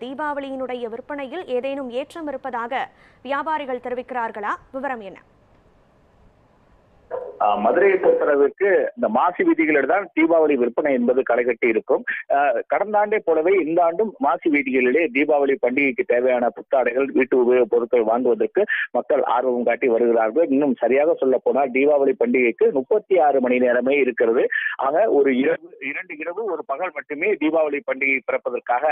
தீபாவளியினுடைய விற்பனையில் ஏதேனும் ஏற்றம் இருப்பதாக வியாபாரிகள் தெரிவிக்கிறார்களா? விவரம் என்ன? மதுரையை பொறுத்தளவுக்கு இந்த மாசி வீதிகளில் தான் தீபாவளி விற்பனை என்பது களைகட்டி இருக்கும். கடந்த ஆண்டை போலவே இந்த ஆண்டும் மாசி வீதிகளிலே தீபாவளி பண்டிகைக்கு தேவையான புத்தாடைகள் வீட்டு உபயோக பொருட்கள் வாங்குவதற்கு மக்கள் ஆர்வம் காட்டி வருகிறார்கள். இன்னும் சரியாக சொல்ல போனால் தீபாவளி பண்டிகைக்கு முப்பத்தி ஆறு மணி நேரமே இருக்கிறது. ஆக ஒரு இரவு இரண்டு இரவு ஒரு பகல் மட்டுமே தீபாவளி பண்டிகை பிறப்பதற்காக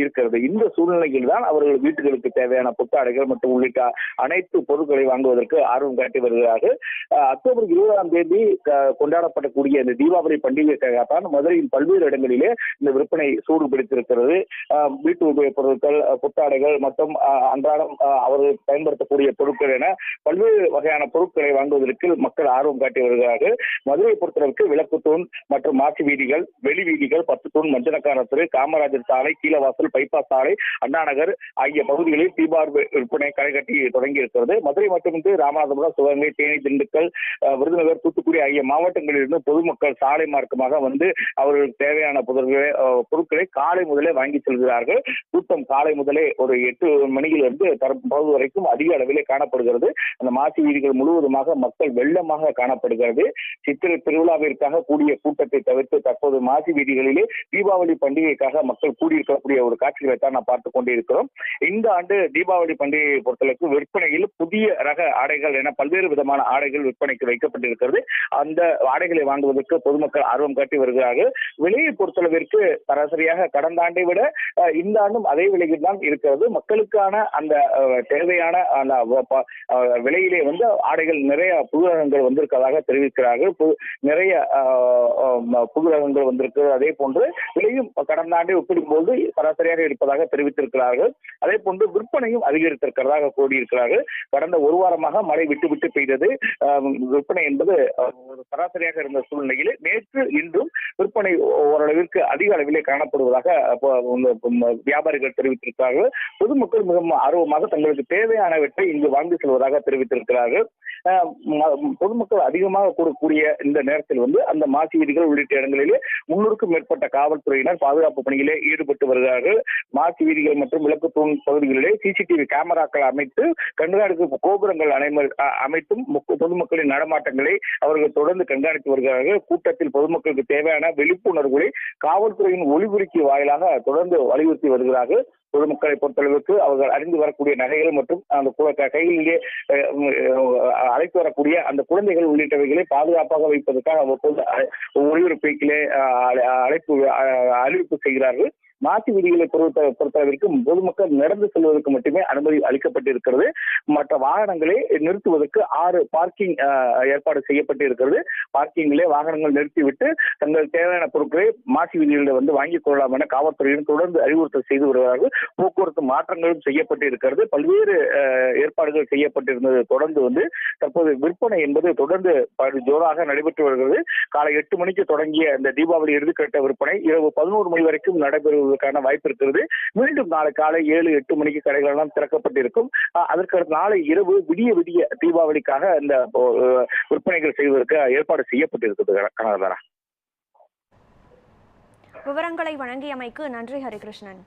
இருக்கிறது. இந்த சூழ்நிலையில் தான் அவர்கள் வீட்டுகளுக்கு தேவையான புத்தாடைகள் மற்றும் உள்ளிட்ட அனைத்து பொருட்களை வாங்குவதற்கு ஆர்வம் காட்டி வருகிறார்கள். அக்டோபர் இருபதாம் தேதி கொண்டாடப்படக்கூடிய இந்த தீபாவளி பண்டிகைக்காகத்தான் மதுரையின் பல்வேறு இடங்களிலே இந்த விற்பனை சூடு பிடித்திருக்கிறது வீட்டு உபயோகப் பொருட்கள் புத்தாடைகள் மற்றும் அன்றாடம் அவர்கள் பயன்படுத்தக்கூடிய பொருட்கள் என பல்வேறு வகையான பொருட்களை வாங்குவதற்கு மக்கள் ஆர்வம் காட்டி வருகிறார்கள். மதுரையை பொறுத்தளவுக்கு விளக்கு தூண் மற்றும் மாசி வீதிகள் வெளி வீதிகள் பத்து தூண் மஞ்சனக்கார தெரு காமராஜர் சாலை கீழவாசல் பைபாஸ் சாலை அண்ணாநகர் ஆகிய பகுதிகளில் தீபாவளி விற்பனை களைகட்டி தொடங்கி இருக்கிறது மதுரை மட்டுமின்றி ராமநாதபுரம் சிவகங்கை தேனி திண்டுக்கல் விருதுநகர் தூத்துக்குடி ஆகிய மாவட்டங்களிலிருந்து பொதுமக்கள் சாலை மார்க்கமாக வந்து அவர்களுக்கு தேவையான பொருட்களை பொருட்களை காலை முதலே வாங்கி செல்கிறார்கள். கூட்டம் காலை முதலே ஒரு எட்டு மணியிலிருந்து தற்போது வரைக்கும் அதிக அளவிலே காணப்படுகிறது. அந்த மாசி வீதிகள் முழுவதுமாக மக்கள் வெள்ளமாக காணப்படுகிறது. சித்திரை திருவிழாவிற்காக கூடிய கூட்டத்தை தவிர்த்து தற்போது மாசி வீதிகளிலே தீபாவளி பண்டிகைக்காக மக்கள் கூடியிருக்கக்கூடிய ஒரு காட்சிகளை தான் நாம் பார்த்துக் கொண்டிருக்கிறோம். இந்த ஆண்டு தீபாவளி பண்டிகையை பொறுத்தளவுக்கு விற்பனையில் புதிய ரக ஆடைகள் என பல்வேறு விதமான ஆடைகள் விற்பனைக்கு வைக்கப்பட்டிருக்கிறது அந்த வாடகைகளை வாங்குவதற்கு பொதுமக்கள் ஆர்வம் காட்டி வருகிறார்கள். விலையை பொறுத்தளவிற்கு சராசரியாக கடந்த ஆண்டை விட இந்த ஆண்டும் அதே விலையில் தான் இருக்கிறது. மக்களுக்கான அந்த தேவையான அந்த விலையிலே வந்து ஆடைகள் நிறைய புதுரகங்கள் வந்திருக்கிறதாக தெரிவிக்கிறார்கள். நிறைய அஹ், புதுரகங்கள் வந்திருக்கு அதே போன்று விலையும் கடந்த ஆண்டை ஒப்பிடும்போது சராசரியாக இருப்பதாக தெரிவித்திருக்கிறார்கள். அதே போன்று விற்பனையும் அதிகரித்திருக்கிறதாக கூறியிருக்கிறார்கள். கடந்த ஒரு வாரமாக மழை விட்டு விட்டு பெய்தது. விற்பனை என்பது ஒரு சராசரியாக இருந்த சூழ்நிலையில் நேற்று இன்றும் விற்பனை ஓரளவிற்கு அதிக அளவிலே காணப்படுவதாக வியாபாரிகள் தெரிவித்திருக்கிறார்கள். பொதுமக்கள் மிகவும் ஆர்வமாக தங்களுக்கு தேவையானவற்றை இங்கு வாங்கி செல்வதாக தெரிவித்திருக்கிறார்கள். பொதுமக்கள் அதிகமாக கூடக்கூடிய இந்த நேரத்தில் வந்து அந்த மாசி வீதிகள் உள்ளிட்ட இடங்களிலே முன்னூறுக்கும் மேற்பட்ட காவல்துறையினர் பாதுகாப்பு பணியிலே ஈடுபட்டு வருகிறார்கள். மாசி வீதிகள் மற்றும் விளக்கு தூண் பகுதிகளிலே சிசிடிவி கேமராக்கள் அமைத்து கண்காணிப்பு கோபுரங்கள் அனைம- அமைத்தும் பொதுமக்களின் நடமாட்டம் நடமாட்டங்களை அவர்கள் தொடர்ந்து கண்காணித்து வருகிறார்கள். கூட்டத்தில் பொதுமக்களுக்கு தேவையான விழிப்புணர்வுகளை காவல்துறையின் ஒளிபெருக்கி வாயிலாக தொடர்ந்து வலியுறுத்தி வருகிறார்கள். பொதுமக்களை பொறுத்தளவுக்கு அவர்கள் அறிந்து வரக்கூடிய நகைகள் மற்றும் அந்த கு- அழைத்து வரக்கூடிய அந்த குழந்தைகள் உள்ளிட்டவைகளை பாதுகாப்பாக வைப்பதற்காக அவ்வப்போது ஒளிபரப்பிலே அழைப்பு அறிவிப்பு செய்கிறார்கள். மாற்று விதிகளை பொறுத்த பொறுத்தளவிற்கு பொதுமக்கள் நடந்து செல்வதற்கு மட்டுமே அனுமதி அளிக்கப்பட்டிருக்கிறது. மற்ற வாகனங்களை நிறுத்துவதற்கு ஆறு பார்க்கிங் ஏற்பாடு செய்யப்பட்டு இருக்கிறது பார்க்கிங்கிலே வாகனங்கள் நிறுத்திவிட்டு தங்கள் தேவையான பொருட்களை மாசி விதிகளில் வந்து வாங்கிக் கொள்ளலாம் என காவல்துறையினர் தொடர்ந்து அறிவுறுத்தல் செய்து வருகிறார்கள். போக்குவரத்து மாற்றங்களும் செய்யப்பட்டு இருக்கிறது பல்வேறு ஏற்பாடுகள் செய்யப்பட்டிருந்தது. தொடர்ந்து வந்து தற்போது விற்பனை என்பது தொடர்ந்து படு ஜோராக நடைபெற்று வருகிறது. காலை எட்டு மணிக்கு தொடங்கிய இந்த தீபாவளி இறுதிக்கட்ட விற்பனை இரவு பதினோரு மணி வரைக்கும் நடைபெறுவதற்கான வாய்ப்பு இருக்கிறது. மீண்டும் நாளை காலை ஏழு எட்டு மணிக்கு கடைகள் எல்லாம் திறக்கப்பட்டிருக்கும். அஹ், அதற்கு நாளை இரவு விடிய விடிய தீபாவளிக்காக இந்த விற்பனைகள் செய்வதற்கு ஏற்பாடு செய்யப்பட்டிருக்கிறது கனகதாரா. விவரங்களை வழங்கியமைக்கு நன்றி ஹரிகிருஷ்ணன்.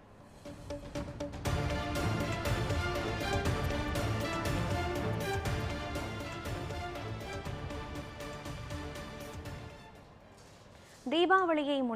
தீபாவளியை முன்